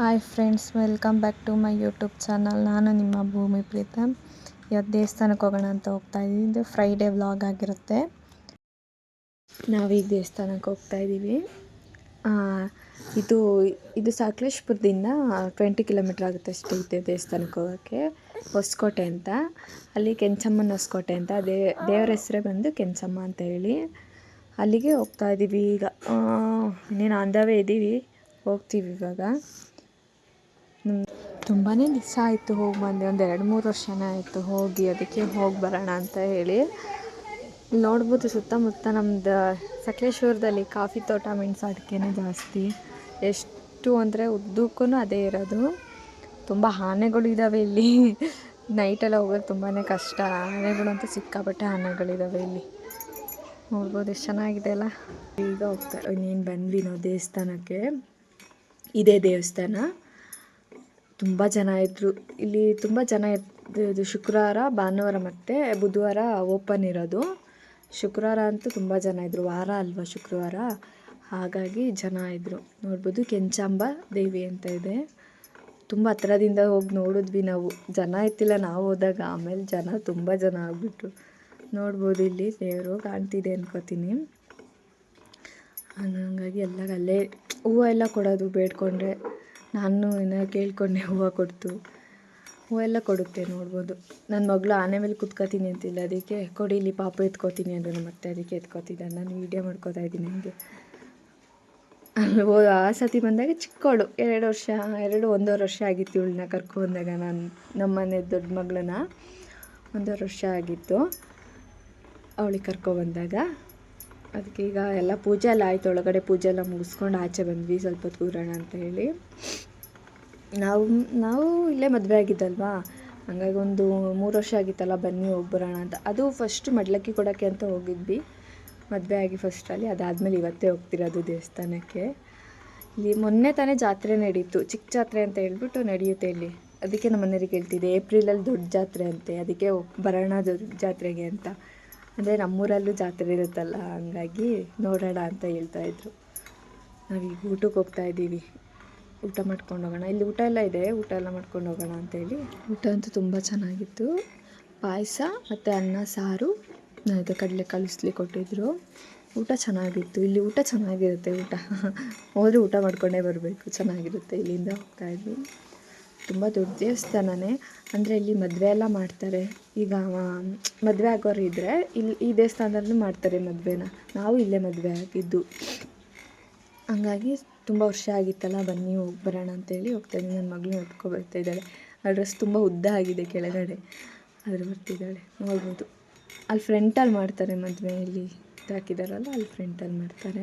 Hi friends welcome back to my YouTube channel ನಾನು ನಿಮ್ಮ ಭೂಮಿ ಪ್ರೀತಮ್ ಇವತ್ತು ದೇವಸ್ಥಾನಕ್ಕೆ ಹೋಗೋಣ ಅಂತ ಹೋಗ್ತಾ ಇದ್ದೀವಿ ಇದು ಫ್ರೈಡೇ ವ್ಲಾಗ್ ಆಗಿರುತ್ತೆ. ನಾವೀಗ ದೇವಸ್ಥಾನಕ್ಕೆ ಹೋಗ್ತಾ ಇದ್ದೀವಿ. ಇದು ಇದು ಸಕಲೇಶ್ಪುರದಿಂದ ಟ್ವೆಂಟಿ ಕಿಲೋಮೀಟ್ರ್ ಆಗುತ್ತೆ ಅಷ್ಟೇ ಇದೆ ದೇವಸ್ಥಾನಕ್ಕೆ ಹೋಗೋಕ್ಕೆ. ಹೊಸಕೋಟೆ ಅಂತ. ಅಲ್ಲಿ ಕೆಂಚಮ್ಮನ ಹೊಸಕೋಟೆ ಅಂತ. ದೇ, ದೇವರ ಹೆಸರೇ ಬಂದು ಕೆಂಚಮ್ಮ ಅಂತ ಹೇಳಿ. ಅಲ್ಲಿಗೆ ಹೋಗ್ತಾ ಇದ್ದೀವಿ ಈಗ. ಇನ್ನೇನು ಅಂದವೇ ಇದ್ದೀವಿ. ಹೋಗ್ತೀವಿ ಇವಾಗ. ತುಂಬಾ ದಿವಸ ಆಯಿತು ಹೋಗಿ ಬಂದೆ. ಒಂದು ಎರಡು ಮೂರು ವರ್ಷನೇ ಆಯಿತು ಹೋಗಿ ಅದಕ್ಕೆ ಹೋಗಿ ಬರೋಣ ಅಂತ ಹೇಳಿ. ನೋಡ್ಬೋದು ಸುತ್ತಮುತ್ತ ನಮ್ದು ಸಕಲೇಶ್ವರದಲ್ಲಿ ಕಾಫಿ ತೋಟ ಮೆಣಸು ಅಡಿಕೆನೇ ಜಾಸ್ತಿ. ಎಷ್ಟು ಅಂದರೆ ಉದ್ದಕ್ಕೂ ಅದೇ ಇರೋದು. ತುಂಬ ಆನೆಗಳು ಇದ್ದಾವೆ ಇಲ್ಲಿ. ನೈಟೆಲ್ಲ ಹೋಗೋದು ತುಂಬಾ ಕಷ್ಟ. ಆನೆಗಳಂತೂ ಸಿಕ್ಕಾಪಟ್ಟೆ ಆನೆಗಳಿದ್ದಾವೆ ಇಲ್ಲಿ. ನೋಡ್ಬೋದು ಎಷ್ಟು ಚೆನ್ನಾಗಿದೆ ಅಲ್ಲ. ಈಗ ಹೋಗ್ತಾ ಇನ್ನೇನು ಬಂದ್ವಿ ನಾವು ದೇವಸ್ಥಾನಕ್ಕೆ. ಇದೇ ದೇವಸ್ಥಾನ. ತುಂಬ ಜನ ಇದ್ದರು ಇಲ್ಲಿ ತುಂಬ ಜನ ಇದು ಶುಕ್ರವಾರ, ಭಾನುವಾರ ಮತ್ತು ಬುಧವಾರ ಓಪನ್ ಇರೋದು. ಶುಕ್ರವಾರ ಅಂತೂ ತುಂಬ ಜನ ಇದ್ದರು ವಾರ ಅಲ್ವಾ ಶುಕ್ರವಾರ? ಹಾಗಾಗಿ ಜನ ಇದ್ದರು ನೋಡ್ಬೋದು ಕೆಂಚಾಂಬ ದೇವಿ ಅಂತ ಇದೆ. ತುಂಬ ಹತ್ರದಿಂದ ಹೋಗಿ ನೋಡಿದ್ವಿ ನಾವು. ಜನ ಇತ್ತಿಲ್ಲ ನಾವು ಹೋದಾಗ ಆಮೇಲೆ ಜನ ತುಂಬ ಜನ ಆಗಿಬಿಟ್ರು. ನೋಡ್ಬೋದು ಇಲ್ಲಿ ದೇವರು ಕಾಣ್ತಿದೆ ಅನ್ಕೋತೀನಿ. ಹಂಗಾಗಿ ಎಲ್ಲ ಅಲ್ಲೇ ಹೂವು ಎಲ್ಲ ಕೊಡೋದು ಬೇಡ್ಕೊಂಡ್ರೆ. ನಾನು ಏನೋ ಕೇಳಿಕೊಂಡೆ ಹೂವು ಕೊಡ್ತು. ಹೂವೆಲ್ಲ ಕೊಡುತ್ತೆ ನೋಡ್ಬೋದು. ನನ್ನ ಮಗಳು ಆನೆ ಮೇಲೆ ಕುತ್ಕೋತೀನಿ ಅಂತಿಲ್ಲ, ಅದಕ್ಕೆ ಕೊಡಿ ಇಲ್ಲಿ ಪಾಪ ಎತ್ಕೋತೀನಿ ಅಂದರು ಮತ್ತೆ ಅದಕ್ಕೆ ಎತ್ಕೋತಿದ್ದೆ. ನಾನು ವೀಡಿಯೋ ಮಾಡ್ಕೋತಾ ಇದ್ದೀನಿ ಹಂಗೆ ಅಲ್ಲಿ ಹೋ ಆ ಸತಿ ಬಂದಾಗ ಚಿಕ್ಕವಳು ಎರಡು ವರ್ಷ, ಎರಡು ಒಂದೂವರೆ ವರ್ಷ ಆಗಿತ್ತು ಇವಳನ್ನ ಕರ್ಕೊಂಡಾಗ ನಾನು ನಮ್ಮನೆ ದೊಡ್ಡ ಮಗಳನ್ನ ಒಂದೂವರೆ ವರ್ಷ ಆಗಿತ್ತು. ಅವಳಿಗೆ ಕರ್ಕೊಬಂದಾಗ ಅದಕ್ಕೆ ಈಗ ಎಲ್ಲ ಪೂಜೆ ಎಲ್ಲ ಆಯಿತು, ಒಳಗಡೆ ಪೂಜೆ ಎಲ್ಲ ಮುಗಿಸ್ಕೊಂಡು ಆಚೆ ಬಂದ್ವಿ, ಸ್ವಲ್ಪ ಹೊತ್ತು ಕೂರೋಣ ಅಂತ ಹೇಳಿ. ನಾವು ನಾವು ಇಲ್ಲೇ ಮದುವೆ ಆಗಿದ್ದಲ್ವಾ? ಹಂಗಾಗಿ ಒಂದು ಮೂರು ವರ್ಷ ಆಗಿತ್ತಲ್ಲ, ಬನ್ನಿ ಹೋಗಿ ಬರೋಣ ಅಂತ. ಅದು ಫಸ್ಟ್ ಮಡ್ಲಕ್ಕಿ ಕೊಡೋಕ್ಕೆ ಅಂತ ಹೋಗಿದ್ವಿ. ಮದುವೆ ಆಗಿ ಫಸ್ಟಲ್ಲಿ ಅದಾದಮೇಲೆ ಇವತ್ತೇ ಹೋಗ್ತಿರೋದು ದೇವಸ್ಥಾನಕ್ಕೆ. ಇಲ್ಲಿ ಮೊನ್ನೆ ತಾನೇ ಜಾತ್ರೆ ನಡೀತು. ಚಿಕ್ಕ ಜಾತ್ರೆ ಅಂತ ಹೇಳ್ಬಿಟ್ಟು ನಡೆಯುತ್ತೆ ಇಲ್ಲಿ. ಅದಕ್ಕೆ ನಮ್ಮ ಮನೆಯವ್ರಿಗೆ ಹೇಳ್ತಿದ್ದೆ ಏಪ್ರಿಲಲ್ಲಿ ದೊಡ್ಡ ಜಾತ್ರೆ ಅಂತೆ. ಅದಕ್ಕೆ ಬರೋಣ ದೊಡ್ಡ ಜಾತ್ರೆಗೆ ಅಂತ. ಅಂದರೆ ನಮ್ಮೂರಲ್ಲೂ ಜಾತ್ರೆ ಇರುತ್ತಲ್ಲ, ಹಂಗಾಗಿ ನೋಡೋಣ ಅಂತ ಹೇಳ್ತಾಯಿದ್ರು ನಾವೀಗ ಊಟಕ್ಕೆ ಹೋಗ್ತಾ ಇದ್ದೀವಿ. ಊಟ ಮಾಡ್ಕೊಂಡು ಹೋಗೋಣ. ಇಲ್ಲಿ ಊಟ ಎಲ್ಲ ಇದೆ. ಊಟ ಎಲ್ಲ ಮಾಡ್ಕೊಂಡು ಹೋಗೋಣ ಅಂತೇಳಿ ಊಟ ಅಂತೂ ತುಂಬ ಚೆನ್ನಾಗಿತ್ತು. ಪಾಯಸ ಮತ್ತು ಅನ್ನ, ಸಾರು ಇದು ಕಡಲೆ ಕಲಿಸ್ಲಿ ಕೊಟ್ಟಿದ್ರು. ಊಟ ಚೆನ್ನಾಗಿತ್ತು. ಇಲ್ಲಿ ಊಟ ಚೆನ್ನಾಗಿರುತ್ತೆ ಊಟ. ಹೋದರೆ ಊಟ ಮಾಡ್ಕೊಂಡೇ ಬರಬೇಕು. ಚೆನ್ನಾಗಿರುತ್ತೆ ಇಲ್ಲಿಂದ ಹೋಗ್ತಾ ಇದ್ವಿ. ತುಂಬ ದೊಡ್ಡ ದೇವಸ್ಥಾನನೇ. ಅಂದರೆ ಇಲ್ಲಿ ಮದುವೆ ಎಲ್ಲ ಮಾಡ್ತಾರೆ. ಈಗ ಮದುವೆ ಆಗೋರು ಇದ್ದರೆ ಇಲ್ಲಿ ಈ ದೇವಸ್ಥಾನದಲ್ಲೂ ಮಾಡ್ತಾರೆ ಮದುವೆನ. ನಾವು ಇಲ್ಲೇ ಮದುವೆ ಆಗಿದ್ದು. ಹಂಗಾಗಿ ತುಂಬ ವರ್ಷ ಆಗಿತ್ತಲ್ಲ, ಬನ್ನಿ ಹೋಗಿ ಬರೋಣ ಅಂತೇಳಿ ಹೋಗ್ತಾ ಇದ್ದೀನಿ. ನನ್ನ ಮಗಳು ಎತ್ಕೊ ಬರ್ತಾ ಇದ್ದಾಳೆ. ಆ ಡ್ರೆಸ್ ತುಂಬ ಉದ್ದ ಆಗಿದೆ ಕೆಳಗಡೆ. ಆದರೆ ಬರ್ತಿದ್ದಾಳೆ. ನೋಡ್ಬೋದು. ಅಲ್ಲಿ ಫ್ರೆಂಟಲ್ಲಿ ಮಾಡ್ತಾರೆ ಮದುವೆಯಲ್ಲಿ ಹಾಕಿದಾರಲ್ಲ, ಅಲ್ಲಿ ಫ್ರೆಂಟಲ್ಲಿ ಮಾಡ್ತಾರೆ.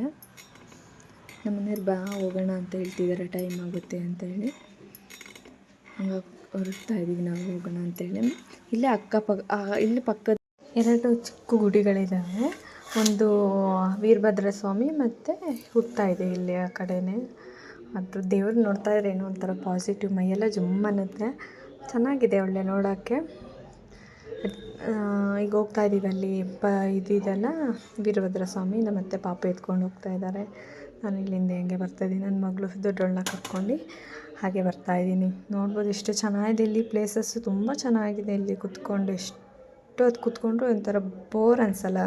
ನಮ್ಮ ಮನೆಯವ್ರು ಬಾ, ಹೋಗೋಣ ಅಂತ ಹೇಳ್ತಿದ್ದಾರೆ ಟೈಮ್ ಆಗುತ್ತೆ ಅಂತ ಹೇಳಿ. ಹಂಗಾಗಿ ಹೊರಡ್ತಾ ಇದ್ದೀವಿ ನಾವು, ಹೋಗೋಣ ಅಂತೇಳಿ ಇಲ್ಲೇ ಅಕ್ಕಪಕ್ಕ ಪಕ್ಕ ಇಲ್ಲಿ ಪಕ್ಕದ ಎರಡು ಚಿಕ್ಕ ಗುಡಿಗಳಿದ್ದಾವೆ ಒಂದು ವೀರಭದ್ರ ಸ್ವಾಮಿ ಮತ್ತು ಹುಟ್ತಾ ಇದೆ ಇಲ್ಲಿ ಆ ಕಡೆನೇ. ಅದು ದೇವ್ರು ನೋಡ್ತಾ ಇದ್ರೆ ಏನೋ ಒಂಥರ ಪಾಸಿಟಿವ್ ಮೈಯೆಲ್ಲ ಜುಮ್ ಅನ್ನುತ್ತೆ. ಚೆನ್ನಾಗಿದೆ ಒಳ್ಳೆ ನೋಡೋಕ್ಕೆ. ಈಗ ಹೋಗ್ತಾ ಇದ್ದೀವಿ ಅಲ್ಲಿ ಪ ಇದಿದೆಲ್ಲ ವೀರಭದ್ರ ಸ್ವಾಮಿ ಮತ್ತೆ ಪಾಪ ಎತ್ಕೊಂಡು ಹೋಗ್ತಾ ಇದ್ದಾರೆ. ನಾನು ಇಲ್ಲಿಂದ ಹೆಂಗೆ ಬರ್ತಾಯಿದ್ದೀನಿ ನನ್ನ ಮಗಳು ದೊಡ್ಡವಳನ್ನ ಕರ್ಕೊಂಡು ಹಾಗೆ ಬರ್ತಾ ಇದ್ದೀನಿ. ನೋಡ್ಬೋದು ಎಷ್ಟು ಚೆನ್ನಾಗಿದೆ ಇಲ್ಲಿ ಪ್ಲೇಸಸ್ಸು ತುಂಬ ಚೆನ್ನಾಗಿದೆ ಇಲ್ಲಿ ಕುತ್ಕೊಂಡು. ಎಷ್ಟು ಹೊತ್ತು ಕುತ್ಕೊಂಡ್ರು ಒಂಥರ ಬೋರ್ ಅನಿಸಲ್ಲ.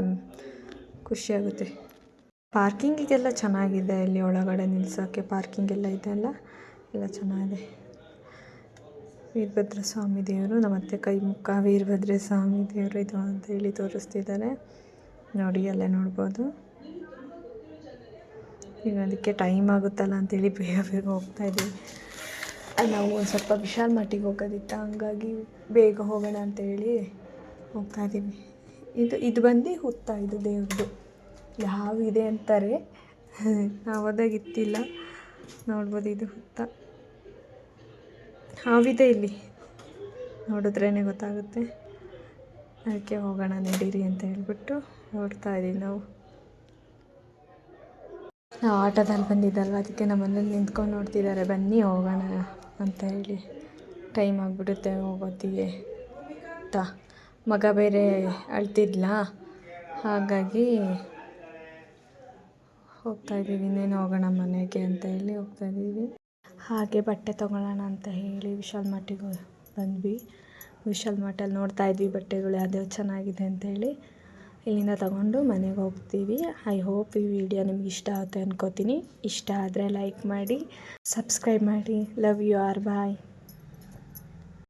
ಖುಷಿಯಾಗುತ್ತೆ. ಪಾರ್ಕಿಂಗಿಗೆಲ್ಲ ಚೆನ್ನಾಗಿದೆ. ಇಲ್ಲಿ ಒಳಗಡೆ ನಿಲ್ಸೋಕ್ಕೆ ಪಾರ್ಕಿಂಗ್ ಎಲ್ಲ ಇದೆ ಅಲ್ಲ? ಎಲ್ಲ ಚೆನ್ನಾಗಿದೆ. ವೀರಭದ್ರ ಸ್ವಾಮಿ ದೇವರು, ನಮ್ಮ ಅತ್ತೆ ಕೈ ಮುಖ ವೀರಭದ್ರ ಸ್ವಾಮಿ ದೇವರು ಇದು ಅಂತ ಹೇಳಿ ತೋರಿಸ್ತಿದ್ದಾರೆ. ನೋಡಿ, ಅಲ್ಲೇ ನೋಡ್ಬೋದು. ಈಗ ಅದಕ್ಕೆ ಟೈಮ್ ಆಗುತ್ತಲ್ಲ ಅಂತೇಳಿ ಬೇಗ ಬೇಗ ಹೋಗ್ತಾ ಇದ್ದೀವಿ. ನಾವು ಒಂದು ಸ್ವಲ್ಪ ವಿಶಾಲ್ ಮಟ್ಟಿಗೆ ಹೋಗೋದಿತ್ತು? ಹಂಗಾಗಿ ಬೇಗ ಹೋಗೋಣ ಅಂತೇಳಿ ಹೋಗ್ತಾ ಇದ್ದೀವಿ. ಇದು ಇದು ಬಂದು ಹುತ್ತ, ಇದು ದೇವ್ರದ್ದು. ಯಾವ ಇದೆ ಅಂತಾರೆ. ನಾವು ಹೋದಾಗ ಇತ್ತಿಲ್ಲ ನೋಡ್ಬೋದು ಇದು ಹುತ್ತ. ಹಾವಿದೆ ಇಲ್ಲಿ. ನೋಡಿದ್ರೇ ಗೊತ್ತಾಗುತ್ತೆ. ಅದಕ್ಕೆ ಹೋಗೋಣ ನಡೀರಿ ಅಂತ ಹೇಳ್ಬಿಟ್ಟು ಹೊರಡ್ತಾ ಇದ್ದೀವಿ ನಾವು. ನಾವು ಆಟೋದಲ್ಲಿ ಬಂದಿದ್ದಲ್ವ? ಅದಕ್ಕೆ ನಮ್ಮ ಮನೇಲಿ ನಿಂತ್ಕೊಂಡು ನೋಡ್ತಿದ್ದಾರೆ ಬನ್ನಿ ಹೋಗೋಣ ಅಂತ ಹೇಳಿ. ಟೈಮ್ ಆಗಿಬಿಡುತ್ತೆ ಹೋಗೋತ್ತಿಗೆ ಅಂತ ಮಗ ಬೇರೆ ಅಳ್ತಿದ್ಲ? ಹಾಗಾಗಿ ಹೋಗ್ತಾ ಇದ್ದೀವಿ. ಇನ್ನೇನು ಹೋಗೋಣ ಮನೆಗೆ ಅಂತ ಹೇಳಿ ಹೋಗ್ತಾ ಇದ್ದೀವಿ. ಹಾಗೆ ಬಟ್ಟೆ ತೊಗೊಳ್ಳೋಣ ಅಂತ ಹೇಳಿ ವಿಶಾಲ್ ಮಾರ್ಟಿಗೆ ಬಂದ್ವಿ. ವಿಶಾಲ್ ಮಾರ್ಟಲ್ಲಿ ನೋಡ್ತಾ ಇದ್ವಿ ಬಟ್ಟೆಗಳು, ಯಾವ್ದ್ಯಾವ್ದು ಚೆನ್ನಾಗಿದೆ ಅಂತ ಹೇಳಿ. ಇಲ್ಲಿಂದ ತಗೊಂಡು ಮನೆಗೆ ಹೋಗ್ತೀವಿ. ಐ ಹೋಪ್ ಈ ವಿಡಿಯೋ ನಿಮ್ಗೆ ಇಷ್ಟ ಆಗುತ್ತೆ ಅನ್ಕೋತೀನಿ. ಇಷ್ಟ ಆದರೆ ಲೈಕ್ ಮಾಡಿ, ಸಬ್ಸ್ಕ್ರೈಬ್ ಮಾಡಿ. Love you all, bye.